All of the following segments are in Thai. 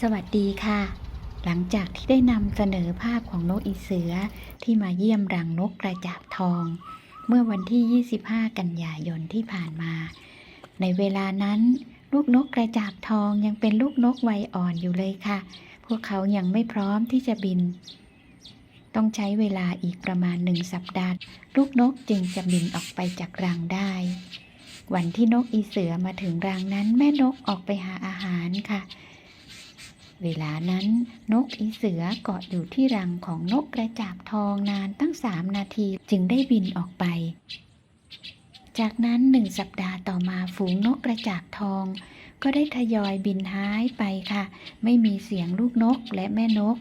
สวัสดีค่ะ หลังจากที่ได้นำเสนอภาพของนกอีเสือที่มาเยี่ยมรังนกกระจาบทอง เมื่อวันที่ 25 กันยายนที่ผ่านมา ในเวลานั้น ลูกนกกระจาบทองยังเป็นลูกนกวัยอ่อนอยู่เลยค่ะ พวกเขายังไม่พร้อมที่จะบิน ต้องใช้เวลาอีกประมาณหนึ่งสัปดาห์ ลูกนกจึงจะบินออกไปจากรังได้ วันที่นกอีเสือมาถึงรังนั้นแม่นกออกไปหาอาหารค่ะ เวลานั้นนกอีเสือเกาะอยู่ที่รังของนกกระจาบทองนานตั้งสามนาทีจึงได้บินออกไป จากนั้นหนึ่งสัปดาห์ต่อมาฝูงนกกระจาบทอง ก็ได้ทยอยบินหายไปค่ะ ไม่มีเสียงลูกนกและแม่นก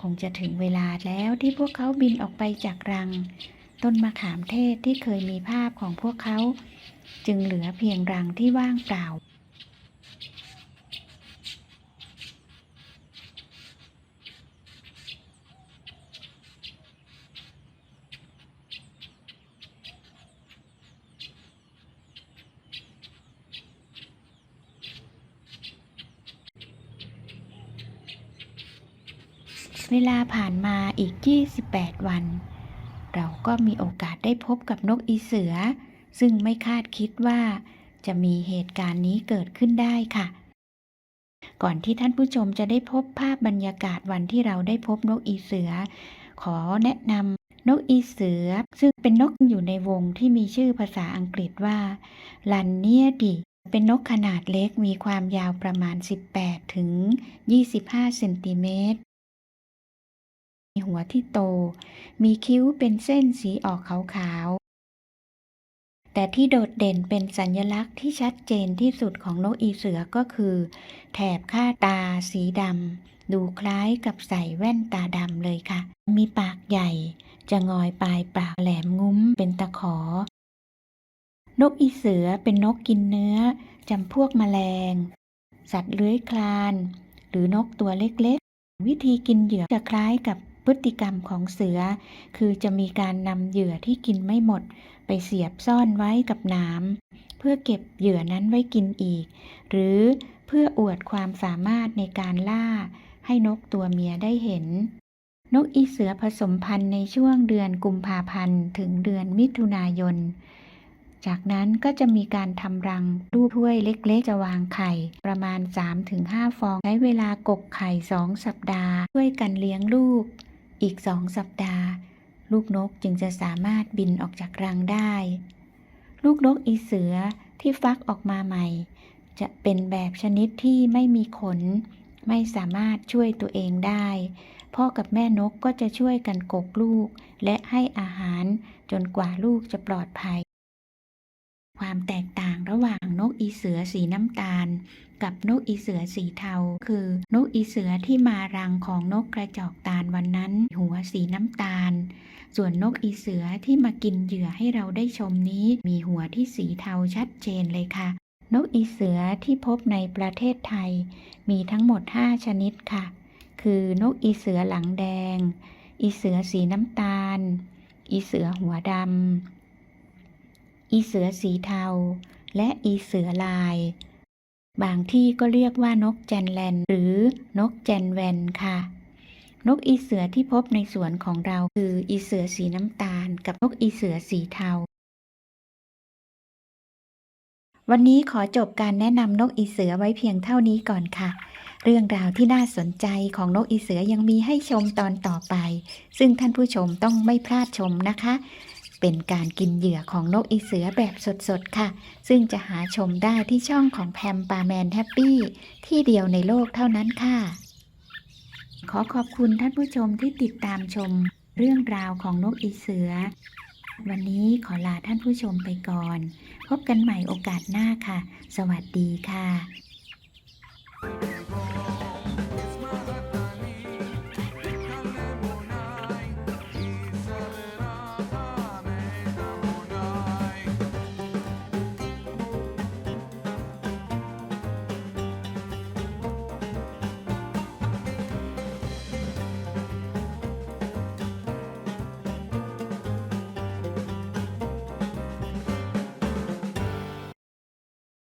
คงจะถึงเวลาแล้วที่พวกเขาบินออกไปจากรัง ต้นมะขามเทศที่เคยมีภาพของพวกเขา จึงเหลือเพียงรังที่ว่างเปล่า เวลาผ่านมาอีก 28 วัน เราก็มีโอกาสได้พบกับนกอีเสือ ซึ่งไม่คาดคิดว่า จะมีเหตุการณ์นี้เกิดขึ้นได้ค่ะ ก่อนที่ท่านผู้ชมจะได้พบภาพบรรยากาศวันที่เราได้พบนกอีเสือ ขอแนะนำนกอีเสือ ซึ่งเป็นนกอยู่ในวงที่มีชื่อภาษาอังกฤษว่าลันเนียดีเป็นนกขนาดเล็กมีความยาวประมาณ 18 ถึง 25 เซนติเมตร หัวที่โต มีคิ้วเป็นเส้นสีออกขาวๆ แต่ที่โดดเด่นเป็นสัญลักษณ์ที่ชัดเจนที่สุดของนกอีเสือก็คือ แถบค่าตาสีดำ ดูคล้ายกับใส่แว่นตาดำเลยค่ะ มีปากใหญ่ จะงอยปลายปากแหลมงุ้มเป็นตะขอ นกอีเสือเป็นนกกินเนื้อจำพวกแมลง สัตว์เลื้อยคลาน หรือนกตัวเล็กๆ วิธีกินเหยื่อจะคล้ายกับ พฤติกรรมของเสือ คือจะมีการนำเหยื่อที่กินไม่หมด ไปเสียบซ่อนไว้กับน้ำเพื่อเก็บเหยื่อนั้นไว้กินอีก หรือเพื่ออวดความสามารถในการล่า ให้นกตัวเมียได้เห็น นกอีเสือผสมพันธุ์ในช่วงเดือนกุมภาพันธ์ถึงเดือนมิถุนายน จากนั้นก็จะมีการทำรังรูปถ้วยเล็กๆ จะวางไข่ประมาณ 3-5 ฟอง ใช้เวลากกไข่ 2 สัปดาห์ ช่วยกันเลี้ยงลูก อีกสองสัปดาห์ ลูกนกจึงจะสามารถบินออกจากรังได้ ลูกนกอีเสือที่ฟักออกมาใหม่ จะเป็นแบบชนิดที่ไม่มีขน ไม่สามารถช่วยตัวเองได้ พ่อกับแม่นกก็จะช่วยกันกกลูก และให้อาหารจนกว่าลูกจะปลอดภัย ความแตกต่างระหว่างนกอีเสือสีน้ำตาล กับนกอีเสือสีเทา คือนกอีเสือที่มารังของนกกระจอกตาลวันนั้น หัวสีน้ำตาล ส่วนนกอีเสือที่มากินเหยื่อให้เราได้ชมนี้ มีหัวที่สีเทาชัดเจนเลยค่ะ นกอีเสือที่พบในประเทศไทย มีทั้งหมด 5 ชนิดค่ะ คือนกอีเสือหลังแดง อีเสือสีน้ำตาล อีเสือหัวดำ อีเสือสีเทา และอีเสือลาย บางที่ก็เรียกว่านกแจนแลน หรือนกแจนแวนค่ะ นกอีเสือที่พบในสวนของเราคืออีเสือสีน้ำตาล กับนกอีเสือสีเทา วันนี้ขอจบการแนะนำนกอีเสือไว้เพียงเท่านี้ก่อนค่ะเรื่องราวที่น่าสนใจของนกอีเสือยังมีให้ชมตอนต่อไป ซึ่งท่านผู้ชมต้องไม่พลาดชมนะคะ เป็นการกินเหยื่อของนกอีเสือแบบสดๆ ค่ะ ซึ่งจะหาชมได้ที่ช่องของแพมปาแมนแฮปปี้ที่เดียวในโลกเท่านั้นค่ะ ขอขอบคุณท่านผู้ชมที่ติดตามชมเรื่องราวของนกอีเสือ วันนี้ขอลาท่านผู้ชมไปก่อน พบกันใหม่โอกาสหน้าค่ะ สวัสดีค่ะ